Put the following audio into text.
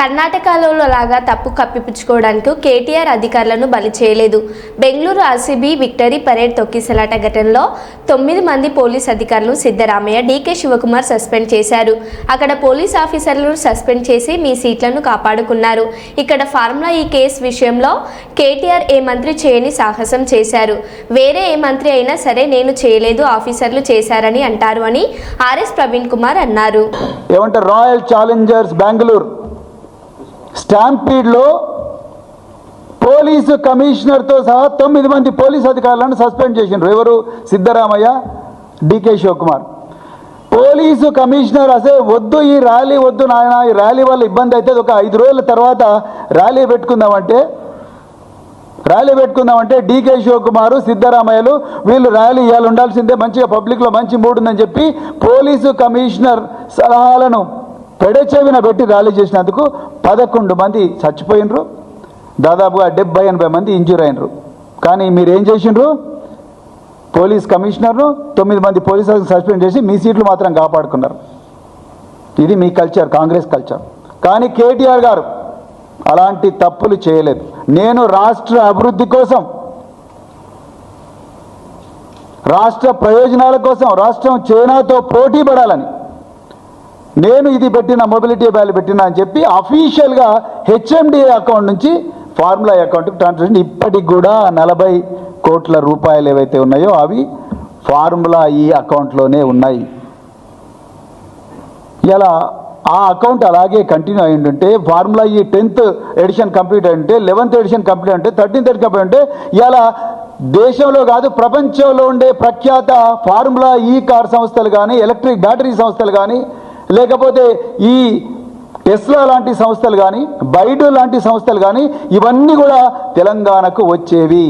కర్ణాటకలో లాగా తప్పు కప్పిపుచ్చుకోవడానికి కేటీఆర్ అధికారులను బలి చేయలేదు. బెంగళూరు ఆర్సీబీ విక్టరీ పరేడ్ తొక్కిసలాట ఘటనలో తొమ్మిది మంది పోలీస్ అధికారులు సిద్ధరామయ్య డీకే శివకుమార్ సస్పెండ్ చేశారు. అక్కడ పోలీస్ ఆఫీసర్లను సస్పెండ్ చేసి మీ సీట్లను కాపాడుకున్నారు. ఇక్కడ ఫార్ములా ఈ కేసు విషయంలో కేటీఆర్ ఏ మంత్రి చేయని సాహసం చేశారు. వేరే ఏ మంత్రి అయినా సరే నేను చేయలేదు ఆఫీసర్లు చేశారని అంటారు అని ఆర్ఎస్ ప్రవీణ్ కుమార్ అన్నారు. ఏమంటారు? Royal Challengers Bengaluru. స్టాంపీడ్లో పోలీసు కమిషనర్తో సహా తొమ్మిది మంది పోలీస్ అధికారులను సస్పెండ్ చేసిండ్రు. ఎవరు? Siddaramaiah DK Shivakumar. Police commissioner అసే వద్దు ఈ ర్యాలీ వద్దు నాయన ఈ ర్యాలీ వల్ల ఇబ్బంది అవుతుంది ఒక ఐదు రోజుల తర్వాత ర్యాలీ పెట్టుకుందామంటే ర్యాలీ పెట్టుకుందామంటే డీకే శివకుమారు సిద్ధరామయ్యలు వీళ్ళు ర్యాలీ ఇవ్వాలి ఉండాల్సిందే. మంచిగా పబ్లిక్లో మంచి మూడ్ ఉందని చెప్పి పోలీసు కమిషనర్ సలహాలను పెడచెవిన పెట్టి ర్యాలీ చేసినందుకు పదకొండు మంది చచ్చిపోయినరు. దాదాపుగా డెబ్బై ఎనభై మంది ఇంజూర్ అయినరు. కానీ మీరు ఏం చేసిండ్రు పోలీస్ కమిషనర్ను తొమ్మిది మంది పోలీసులను సస్పెండ్ చేసి మీ సీట్లు మాత్రం కాపాడుకున్నారు. ఇది మీ కల్చర్ కాంగ్రెస్ కల్చర్. కానీ కేటీఆర్ గారు అలాంటి తప్పులు చేయలేదు. నేను రాష్ట్ర అభివృద్ధి కోసం రాష్ట్ర ప్రయోజనాల కోసం రాష్ట్రం చైనాతో పోటీ పడాలని నేను ఇది పెట్టిన మొబిలిటీ వ్యాల్యూ పెట్టినా అని చెప్పి అఫీషియల్గా హెచ్ఎండిఏ అకౌంట్ నుంచి ఫార్ములా అకౌంట్కి ట్రాన్స్ఫర్ ఇప్పటికి కూడా నలభై కోట్ల రూపాయలు ఏవైతే ఉన్నాయో అవి ఫార్ములా ఈ అకౌంట్లోనే ఉన్నాయి. ఇలా ఆ అకౌంట్ అలాగే కంటిన్యూ అయి ఉంటే ఫార్ములా ఈ టెన్త్ ఎడిషన్ కంప్లీట్ అయి ఉంటే లెవెన్త్ ఎడిషన్ కంప్లీట్ అంటే థర్టీన్త్ ఎడిషన్ కంప్లీట్ ఉంటే ఇలా దేశంలో కాదు ప్రపంచంలో ఉండే ప్రఖ్యాత ఫార్ములా ఈ కార్ సంస్థలు కానీ ఎలక్ట్రిక్ బ్యాటరీ సంస్థలు కానీ లేకపోతే ఈ టెస్లా లాంటి సంస్థలు కానీ బైడు లాంటి సంస్థలు కానీ ఇవన్నీ కూడా తెలంగాణకు వచ్చేవి.